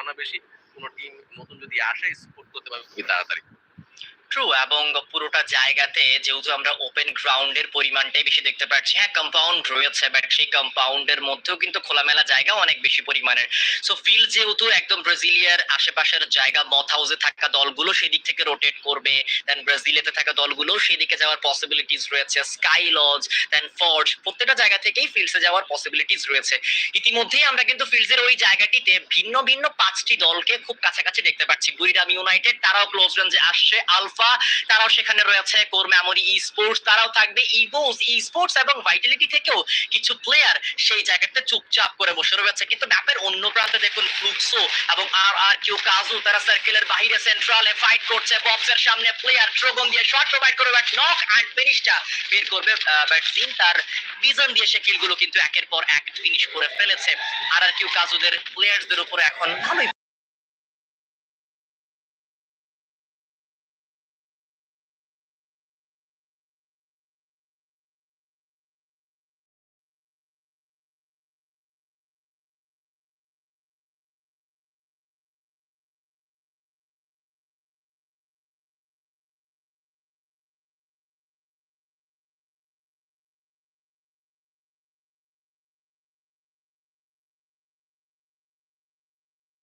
ধারণা বেশি। কোনো টিম নতুন যদি আসে স্পোর্ট করতে পারবে খুবই তাড়াতাড়ি। ট্রু এবং পুরোটা জায়গাতে যেহেতু আমরা ওপেন গ্রাউন্ডের পরিমাণটাই বেশি দেখতে পাচ্ছি হ্যাঁ কম্পাউন্ড রয়েছে বাট সেই কম্পাউন্ডের মধ্যেও কিন্তু খোলামেলা জায়গা অনেক বেশি পরিমাণের। সো ফিল্ড যেহেতু একদম ব্রাজিলিয়ার আশেপাশের জায়গা মথ হাউসে থাকা দলগুলো সেদিক থেকে রোটেট করবে দেন ব্রাজিলিয়াতে থাকা দলগুলো সেদিকে যাওয়ার পসিবিলিটিস রয়েছে স্কাই লজ দেন ফর্জ প্রত্যেকটা জায়গা থেকেই ফিল্ডসে যাওয়ার পসিবিলিটিস রয়েছে। ইতিমধ্যেই আমরা কিন্তু ফিল্ডসের ওই জায়গাটিতে ভিন্ন ভিন্ন পাঁচটি দলকে খুব কাছাকাছি দেখতে পাচ্ছি। বুড়িরাম ইউনাইটেড, তারাও ক্লোজ রেঞ্জে আসছে আলফা তারাও সেখানে রয়েছে কোর মেমোরি ই স্পোর্টস তারাও থাকবে ইভোস ই স্পোর্টস এবং ভাইটালিটি থেকেও কিছু প্লেয়ার সেই জায়গাতে চুপচাপ করে বসে রয়েছে। কিন্তু ম্যাপের অন্য প্রান্তে দেখুন ফ্লুক্সো এবং আর আর কিউ কাজু তারা সার্কেলের বাইরে সেন্ট্রালে ফাইট করছে বক্সের সামনে প্লেয়ার ট্রোগন দিয়ে শট প্রোভাইড করে ব্যাট নক অ্যান্ড ফিনিশটা বের করবে ব্যাট জিন তার ভিজন দিয়ে সে কিলগুলো কিন্তু একের পর এক ফিনিশ করে ফেলেছে। আর আর কিউ কাজুদের প্লেয়ারদের উপরে এখন ভালোই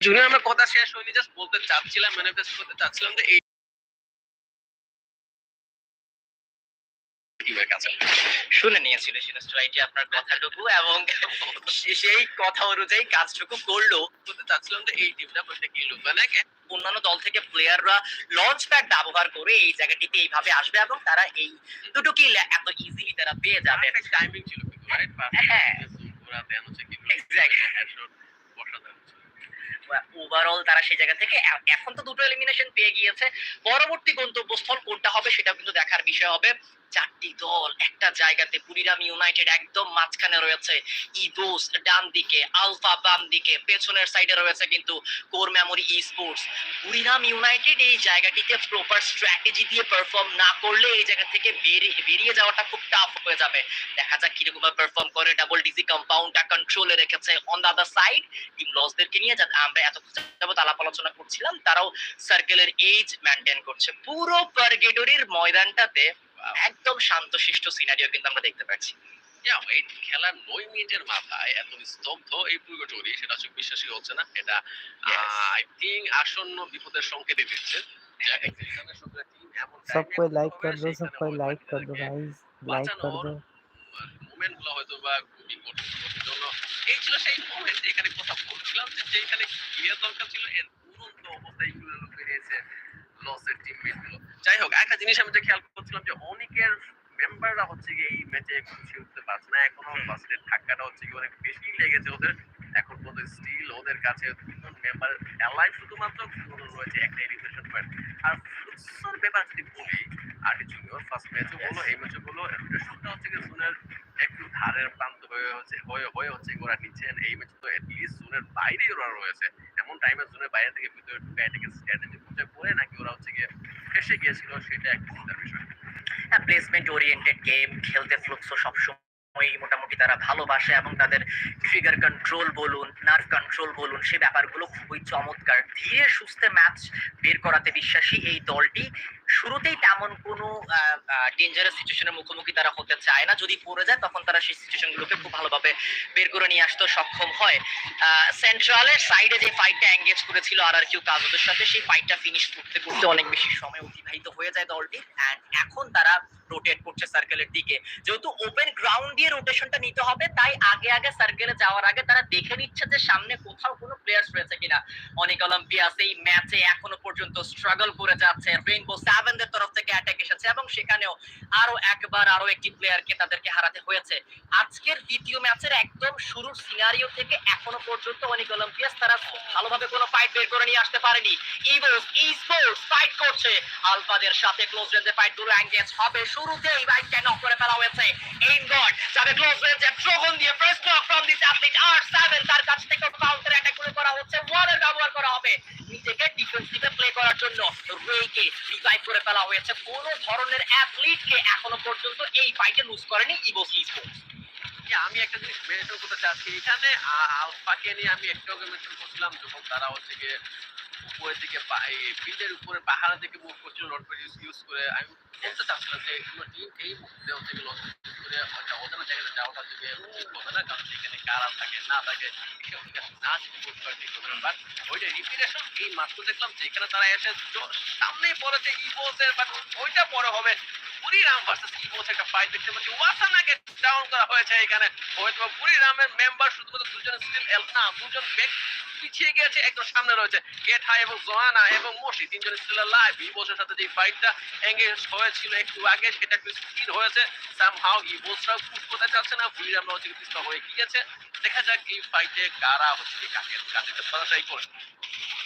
জুনিয়র আমার কথা শেষ হয়নি জাস্ট বলতে চাচ্ছিলাম ম্যানিফেস্ট করতে চাচ্ছিলাম যে এই শুনে নিয়েছিল সিনেস্ট্রাইটি আপনার কথাটুকু এবং সেই কথা অনুযায়ী কাজটুকু করল। বলতে চাচ্ছিলাম যে এই টিমটা প্রত্যেক কি লুকবে নাকি অন্যান্য দল থেকে প্লেয়াররা লঞ্চ প্যাড ব্যবহার করে এই জায়গাটিতে এইভাবে আসবে এবং তারা এই দুটো কিল এত ইজিলি তারা পেয়ে যাবে। টাইমিং ছিল কিন্তু রাইট হ্যাঁ। পুরা দেন হচ্ছে কি? অসাধারণ ছিল। ওভারঅল তারা সেই জায়গা থেকে এখন তো দুটো এলিমিনেশন পেয়ে গিয়েছে। পরবর্তী গন্তব্যস্থল কোনটা হবে সেটাও কিন্তু দেখার বিষয় হবে। চারটি দল, একটা জায়গাতে বুড়িরাম ইউনাইটেড একদম মাঝখানে রয়েছে ইদোস ডান দিকে আলফা বাম দিকে পেছনের সাইডে রয়েছে কিন্তু core memory esports Buriram United এই জায়গাটিতে প্রপার স্ট্র্যাটেজি দিয়ে পারফর্ম না করলে এই জায়গা থেকে বেরিয়ে বেরিয়ে যাওয়াটা খুব টাফ হয়ে যাবে। দেখা যাক কীরকম পারফর্ম করে। ডাবল ডিসি কম্পাউন্ডটা কন্ট্রোলে রেখেছে on the other side team লসদেরকে নিয়ে আমরা এত যাবত আলাপ আলোচনা করছিলাম। তারাও সার্কেলের এজ মেনটেন করছে। পুরো পারগেডোরির ময়দানটাতে একদম শান্তশিষ্ট সিনারিও কিন্তু আমরা দেখতে পাচ্ছি Yeah, এই খেলার নয় মিনিটের মাথায় এত স্তব্ধ এই পুরোটরি সেটা আসলে বিশ্বাসই হচ্ছে না এটা Yes. আই থিঙ্ক আসন্ন বিপদের সংকেত দিচ্ছে যে এক একজনের সঙ্গে team এমন सब time এ कोई लाइक হবে, कर दो सब সেখানে कोई ওই लाइक कर दो বাচ্চাদেরকে गाइस लाइक कर दो মুভমেন্ট গুলো হয়তো বা খুবই কঠিন কঠিন জন্য এই ছিল সেই মোমেন্ট যেখানে কথা বলছিলাম যে যেখানে ক্লিয়ার দরকার ছিল এর দুরন্ত অবস্থায় গুলো পেরিয়েছে লসের টিমমেট গুলো যাই হোক একটা জিনিস আমি যেটা খেয়াল করছিলাম যে অনেকের মেম্বাররা হচ্ছে গিয়ে এই ম্যাচে খুশি উঠতে পারছে না। এখনও ফার্স্টের ধাক্কাটা হচ্ছে গিয়ে অনেক বেশি লেগেছে ওদের। এখন পর্যন্ত স্টিল ওদের কাছে দুজন মেম্বার অ্যালাইভ শুধুমাত্র রয়েছে একটা এলিমিনেশন পয়েন্ট আর ব্যাপার যদি বলি জুনিয়র ফার্স্ট ম্যাচে বলো এই ম্যাচে বলো রোটেশনটা হচ্ছে জোনের একটু ধারের প্রান্ত হয়ে হচ্ছে হয়ে হয়ে হচ্ছে ওরা নিচ্ছেন। এই ম্যাচে তো এটলিস্ট জোনের বাইরেই ওরা রয়েছে। এমন টাইমে জোনের বাইরে থেকে ভিতরে ঢুকে এটাকে স্ট্র্যাটেজি পড়ে নাকি ফেসে গিয়েছিল, সেটা একটা চিন্তার বিষয়। প্লেসমেন্ট ওরিয়েন্টেড গেম খেলতে ফ্লুক্সো সবসময় মোটামুটি তারা ভালোবাসে এবং তাদের ট্রিগার কন্ট্রোল বলুন নার্ভ কন্ট্রোল বলুন, সে ব্যাপারগুলো খুবই চমৎকার। ধীরে সুস্থে ম্যাচ বের করাতে বিশ্বাসী এই দলটি শুরুতেই তেমন কোনো ডেঞ্জারাস সিচুয়েশনের মুখোমুখি তারা হতে চায় না। যদি পড়ে যায়, তখন তারা সেই সিচুয়েশনগুলোকে খুব ভালোভাবে বের করে নিয়ে আসতে সক্ষম হয়। সেন্ট্রালের সাইডে যে ফাইটটা এঙ্গেজ করেছিল আর আর কিউ কাজদের সাথে, সেই ফাইটটা ফিনিশ করতে করতে অনেক বেশি সময় অতিবাহিত হয়ে যায় দলটির। অ্যান্ড এখন তারা রোটেট করছে সার্কেলের দিকে। যেহেতু ওপেন গ্রাউন্ড দিয়ে রোটেশনটা নিতে হবে, তাই আগে আগে সার্কেলে যাওয়ার আগে তারা দেখে নিচ্ছে যে সামনে কোথাও কোনো প্লেয়ার্স রয়েছে কিনা। অনেক অলিম্পিয়াস এই ম্যাচে এখনও পর্যন্ত স্ট্রাগল করে যাচ্ছে। রেইনবো সেভেনদের তরফ থেকে অ্যাটাক এসেছে এবং সেখানেও আরও একবার আরও একটি প্লেয়ারকে তাদেরকে হারাতে হয়েছে। আজকের দ্বিতীয় ম্যাচের একদম শুরুর সিনারিও থেকে এখনও পর্যন্ত অনেক অলিম্পিয়াস তারা খুব ভালোভাবে কোনো ফাইট বের করে নিয়ে আসতে পারেনি। ইভোস ই স্পোর্টস ফাইট করছে। আলফাদের সাথে ক্লোজ রেঞ্জে ফাইটগুলো এঙ্গেজ হবে শুরুতেই বাইকটা নক করে ফেলা হয়েছে। এইম গড যাবে ক্লোজ রেঞ্জে ড্রগন দিয়ে first knock from this athlete R seven তার কাছ থেকে কাউন্টার অ্যাটাকগুলো করা হচ্ছে ওয়ারের ব্যবহার করা হবে। নিজেকে ডিফেন্সিভে প্লে করার জন্য রেইকে রিভাইভ করে ফেলা হয়েছে। কোন ধরনের অ্যাথলিটকে এখনও পর্যন্ত এই ফাইটে লুজ করেনি ইভোস ই স্পোর্টস আমি একটা জিনিস মেনশন করতে চাচ্ছি। এখানে আলফাকে নিয়ে আমি একটু মেনশন করছিলাম, যখন তারা হচ্ছে উপরের দিকে ফিল্ডের উপরে পাহাড়া থেকে মুভ করছিল নট ইউজ করে। আমি বলতে চাচ্ছিলাম যে কোনো টিম এই হচ্ছে গিয়ে লঞ্চ করে অজানা জায়গাতে যাওয়াটা থেকে হবে না, কারণ সেখানে কারা থাকে, না থাকে না বাট ওইটা রিপিটেশন এই মাত্র দেখলাম যেখানে তারা এসে সামনেই পড়েছে বাট ওইটা পরে হবে। পুরিরাম ভার্সেস একটা ফাইট দেখতে পাচ্ছি। ওয়াসানাকে ডাউন করা হয়েছে এখানে। হয়তো মেম্বার শুধুমাত্র দুজন স্টিল এল না, দুজন ব্যাক পিছিয়ে গেছে, একদম সামনে রয়েছে গেথা এবং জোয়ানা এবং মসি। তিনজন ছিল লাইভ ইবোসের সাথে যে ফাইটটা এঙ্গেজ হয়েছিল একটু আগে, সেটা একটু স্থির হয়েছে। সামহাও ইবোসরাও খুব করতে চাচ্ছে না পুরিরামরা হচ্ছে পিস্তা হয়ে গিয়েছে। দেখা যাক এই ফাইটে কারা হচ্ছে কাকে কাকে ট্রাই করে।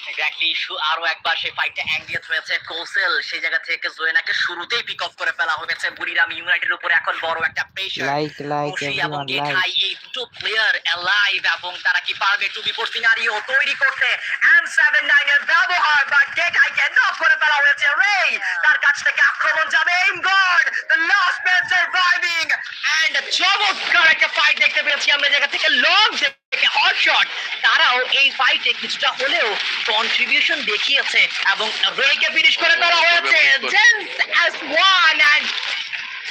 এক্স্যাক্টলি আরও একবার সেই ফাইটটা এঙ্গেজ হয়েছে কোসেল সেই জায়গা থেকে জোয়েনাকে শুরুতেই পিক অফ করে ফেলা হয়েছে বুড়িরাম ইউনাইটেড উপরে। এখন বড় একটা প্রেশার লাইক লাইক এবং এভরিওয়ান এই দুটো প্লেয়ার অ্যালাইভ এবং তারা কি পারবে? টু বিফোর সিনারিও তৈরি করতে এম সেভেন নাইন এর ব্যবহার বা গেঠাইকে নক করে ফেলা হয়েছে রে তার কাছ থেকে আক্রমণ যাবে M god the last man surviving and চমৎকার একটা ফাইট দেখতে পেয়েছি আমরা জায়গা থেকে। লং থেকে হট শট তারাও এই ফাইটে কিছুটা হলেও কন্ট্রিবিউশন দেখিয়েছে এবং রেকে ফিনিশ করে ফেলা হয়েছে। জেন্স এস ওয়ান এন্ড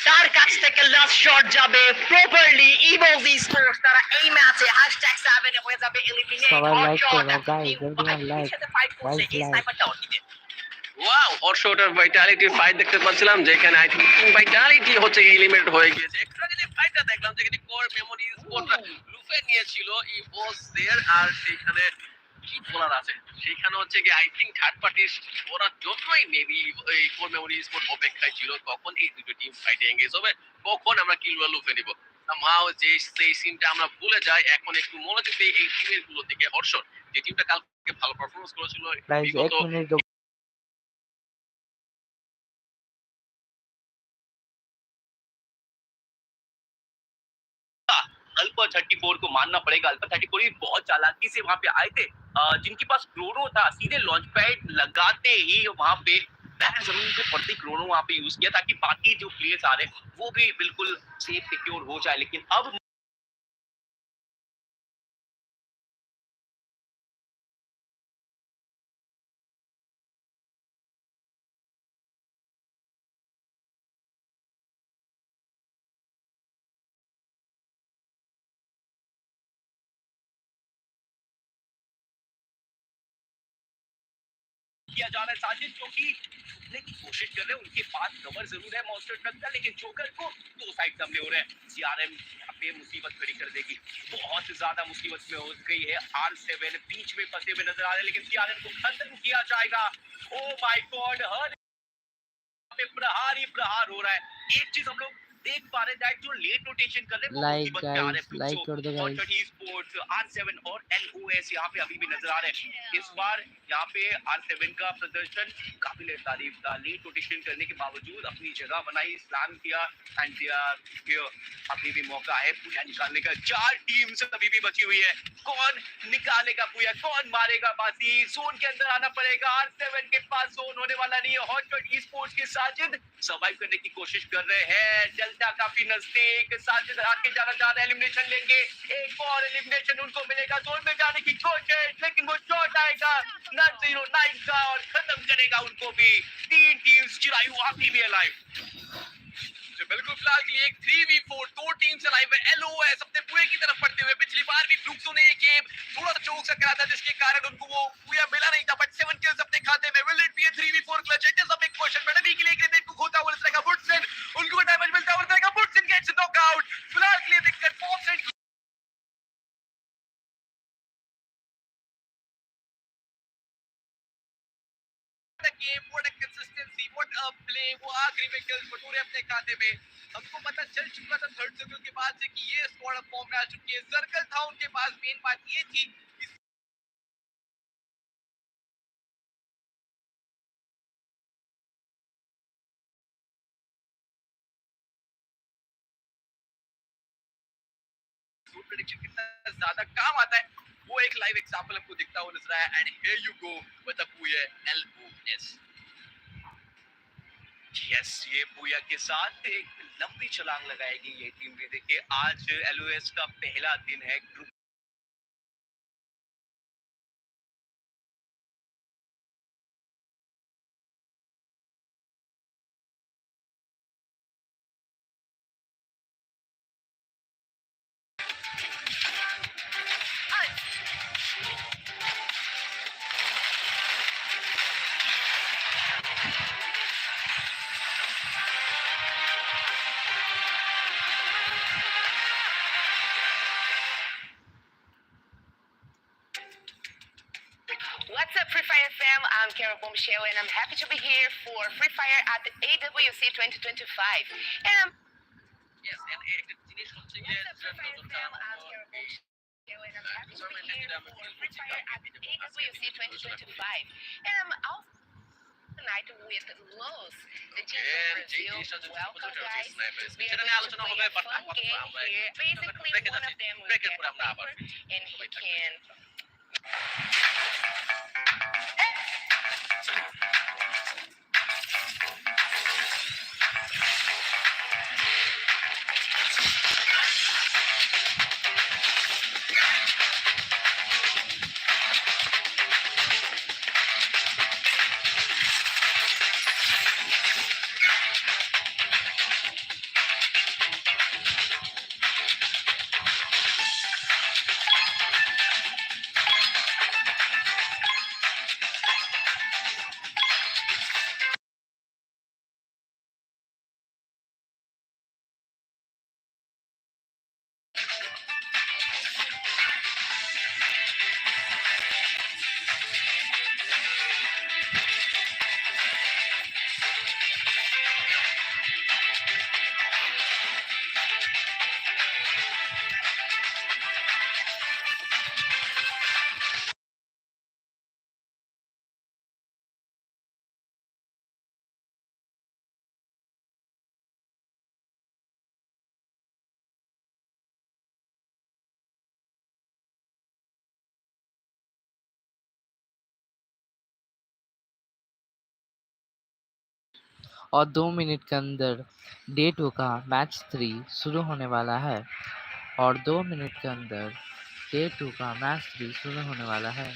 তার কাছ থেকে লাস্ট শট যাবে প্রপারলি ইভোজ স্পোর্টস তারা এই ম্যাচে হ্যাশট্যাগ 7 হয়ে যাবে। এলিমিনেট এই like. স্নাইপারটা ওয়াও ফাইট দেখতে পাচ্ছিলাম যেখানে আই থিঙ্ক ভাইটালিটি হচ্ছে এলিমিনেট হয়ে গিয়েছে। আগে যে ফাইটটা দেখলাম যেখানে কোর মেমোরি স্পোর্টরা এই বস আর সেখানে কি বলার আছে? সেখানে হচ্ছে কি আই থিঙ্ক থার্ড পার্টি করার জন্যই মেবি এই কোর মেমোরি স্পোর্ট অপেক্ষায় ছিল কখন এই দুটো টিম ফাইটে এঙ্গেজ হবে কখন আমরা কিলওয়া লুফে নিব। মাও যে সেই সিনটা আমরা ভুলে যাই এখন একটু মনোযোগ দিই এই টিমেরগুলো দিকে হর্ষণ। যে টিমটা কালকে ভালো পারফরমেন্স করেছিল अल्फ़ा थर्टी फोर को मानना पड़ेगा। अल्फ़ा थर्टी फोर भी बहुत चालाकी से वहाँ पे आए थे। जिनके पास क्रोनो था, सीधे लॉन्च पैड लगाते ही वहाँ पे ज़मीन पे पड़ती क्रोनो वहाँ पे यूज़ किया, ताकि बाकी जो प्लेयर्स आ रहे हैं, वो भी बिल्कुल सेफ़ सिक्योर हो जाए। लेकिन अब किया जा रहा है साजिद जीतने की कोशिश कर रहे हैं। उनके पास कवर ज़रूर है मॉन्स्टर ट्रक का, लेकिन जोकर को दो साइड हमले हो रहे हैं। सीआरएम यहाँ पे मुसीबत खड़ी कर देगी। बहुत ज़्यादा मुसीबत में हो गई है। आर सेवन बीच में फंसे हुए नज़र आ रहे हैं, लेकिन सीआरएम को खत्म किया जाएगा। ओ माय गॉड हर पे प्रहार ही प्रहार हो रहा है। एक चीज़ हम लोग देख पा रहे हैं जो लेट रोटेशन कर रहे हैं लाइक गाइस लाइक कर दो और guys thirty sports are seven और एल यहाँ पे अभी भी नज़र आ रहे हैं। इस बार यहाँ पे आर सेवन का प्रदर्शन काबिल तारीफ़ था। लीड रोटेशन करने के बावजूद अपनी जगह बनाई स्लैम किया एंड दे आर हियर अभी भी मौका है पूया निकालने का। चार टीम्स अभी भी बची हुई है। कौन निकालेगा पूया कौन मारेगा बासी जोन के अंदर आना पड़ेगा। आर सेवन के पास जोन होने वाला नहीं है। हॉट स्पोर्ट्स के साजिद सर्वाइव करने की कोशिश कर रहे हैं। डेल्टा काफ़ी नज़दीक साजिद आगे जाना चाह रहे हैं एलिमिनेशन लेंगे। एक और एलिमिनेशन उनको मिलेगा, जोन में जाने की कोशिश, लेकिन वो शॉट आएगा। नाइन ज़ीरो नाइन का और खत्म करेगा उनको भी। तीन टीम्स चिरायु अभी भी तो बिल्कुल फ़िलहाल के लिए एक थ्री वी फोर दो टीम चलाई हुई एलओएस अपने पूरे की तरफ़ बढ़ते हुए, पिछली बार भी फ्लुक्सो ने ये गेम थोड़ा सा चौक सा करा था, जिसके कारण उनको वो पूरा मिला नहीं था। बट सेवन किल्स अपने खाते में। Will it be three v four clutch it is a big question but अभी के लिए क्रिकेट को खोता हुआ नज़र आएगा वुडसन उनको डैमेज मिलता हुआ नज़र आएगा वुडसन गेट्स नॉकआउट फ़िलहाल के लिए दिक्कत pop What a game, what a consistency, what वो आखिरी में kills बटोरे अपने खाते में। हमको पता चल चुका था थर्ड सर्कल के बाद से कि ये स्क्वाड अब फॉर्म में आ चुकी है। सर्कल था उनके पास मेन बात ये थी कितना ज़्यादा काम आता है, वो एक लाइव एग्जांपल हमको दिखता हुआ नज़र आया। And here you go with the पूया एल यस ये पूया के साथ एक लंबी छलांग लगाएगी ये टीम भी। देखिए, आज एलओएस का पहला दिन है। Group Michelle, and I'm happy to be here for Free Fire at AWC 2025. And I'm Yes, and and I'm happy to be here for Free Fire at AWC 2025. And I'm also tonight with Luz, the team from Brazil. Welcome, guys. We are going to play a fun game here. Basically, one of them will get a and he can... और दो minute के अंदर day two का match three शुरू होने वाला है। और दो मिनट के अंदर डे टू का मैच थ्री शुरू होने वाला है।